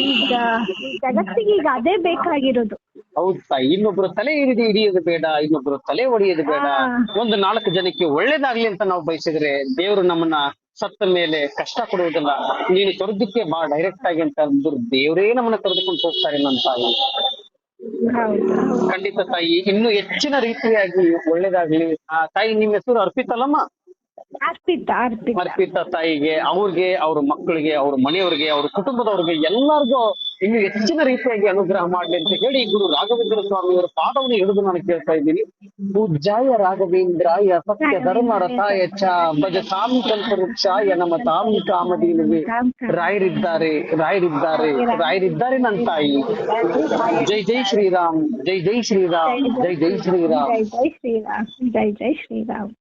ಈಗ ಜಗತ್ತಿಗೆ ಈಗ ಅದೇ ಬೇಕಾಗಿರೋದು. ಹೌದು ತಾಯಿ ಇನ್ನೊಬ್ರು ತಲೆ ಹಿಡಿದು ಹಿಡಿಯೋದು ಬೇಡ ಇನ್ನೊಬ್ರು ತಲೆ ಹೊಡೆಯೋದು ಬೇಡ. ಒಂದು ನಾಲ್ಕು ಜನಕ್ಕೆ ಒಳ್ಳೇದಾಗ್ಲಿ ಅಂತ ನಾವು ಬಯಸಿದ್ರೆ ದೇವರು ನಮ್ಮನ್ನ ಸತ್ತ ಮೇಲೆ ಕಷ್ಟ ಕೊಡುವುದಿಲ್ಲ. ನೀನು ಸ್ವರ್ಗಕ್ಕೆ ಬಾ ಡೈರೆಕ್ಟ್ ಆಗಿ ಅಂತ ಅಂದ್ರು ದೇವರೇ ನಮ್ಮನ್ನ ಕರೆದುಕೊಂಡು ಹೋಗ್ತಾರೆ ನನ್ನ ತಾಯಿ. ಖಂಡಿತ ತಾಯಿ. ಇನ್ನು ಹೆಚ್ಚಿನ ರೀತಿಯಾಗಿ ಒಳ್ಳೇದಾಗ್ಲಿ. ಆ ತಾಯಿ ನಿಮ್ಮ ಹೆಸರು ಅರ್ಪಿತಲ್ಲಮ್ಮ ಅರ್ಪಿತ ಅರ್ಪಿತ ಅರ್ಪಿತ ತಾಯಿಗೆ ಅವ್ರಿಗೆ ಅವ್ರ ಮಕ್ಕಳಿಗೆ ಅವ್ರ ಮನೆಯವ್ರಿಗೆ ಅವ್ರ ಕುಟುಂಬದವ್ರಿಗೆ ಎಲ್ಲರಿಗೂ ಇನ್ನು ಹೆಚ್ಚಿನ ರೀತಿಯಾಗಿ ಅನುಗ್ರಹ ಮಾಡ್ಲಿ ಅಂತ ಹೇಳಿ ಗುರು ರಾಘವೇಂದ್ರ ಸ್ವಾಮಿಯವರ ಪಾದವನ್ನು ಹಿಡಿದು ನಾನು ಕೇಳ್ತಾ ಇದ್ದೀನಿ. ಪೂಜ್ಯಾಯ ರಾಘವೇಂದ್ರಾಯ ಸತ್ಯ ಧರ್ಮ ರಥಾಯ ಚ ಭಜ ತಾಂ ಯ ನಮ್ಮ ತಾಮಿ ಕಾಮಧೇನುವೆ. ರಾಯರಿದ್ದಾರೆ ರಾಯರಿದ್ದಾರೆ ರಾಯರಿದ್ದಾರೆ ನನ್ನ ತಾಯಿ. ಜೈ ಜೈ ಶ್ರೀರಾಮ್ ಜೈ ಜೈ ಶ್ರೀರಾಮ್ ಜೈ ಜೈ ಶ್ರೀರಾಮ್. ಜೈ ಜೈ ಶ್ರೀರಾಮ್ ಜೈ ಜೈ ಶ್ರೀರಾಮ್.